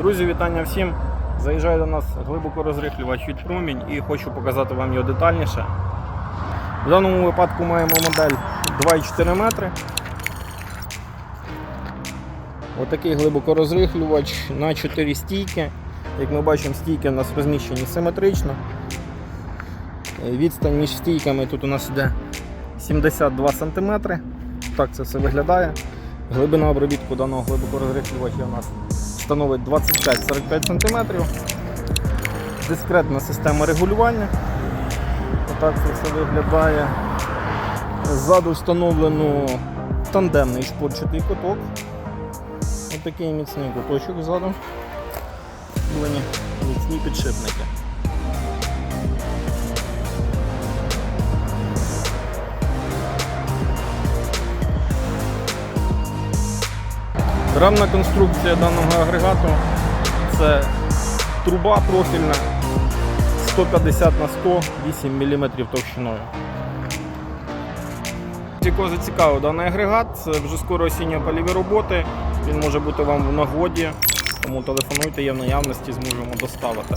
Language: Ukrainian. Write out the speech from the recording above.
Друзі, вітання всім. Заїжджає до нас глибоко розрихлювач від промінь і хочу показати вам його детальніше. В даному випадку маємо модель 2,4 метри. Отакий глибоко розрихлювач на 4 стійки. Як ми бачимо, стійки у нас розміщені симетрично. Відстань між стійками тут у нас йде 72 см. Так це все виглядає. Глибина обробітку даного глибокорозрихлювача у нас становить 25-45 см. Дискретна система регулювання. Отак це все виглядає. Ззаду встановлено тандемний шпорчатий куток. Отакий міцний куточок ззаду. Міцні підшипники. Рамна конструкція даного агрегату це труба профільна 150 на 100 8 мм товщиною. Якого зацікавив даний агрегат, це вже скоро осінньо-поліві роботи. Він може бути вам в нагоді, тому телефонуйте, є в наявності, зможемо доставити.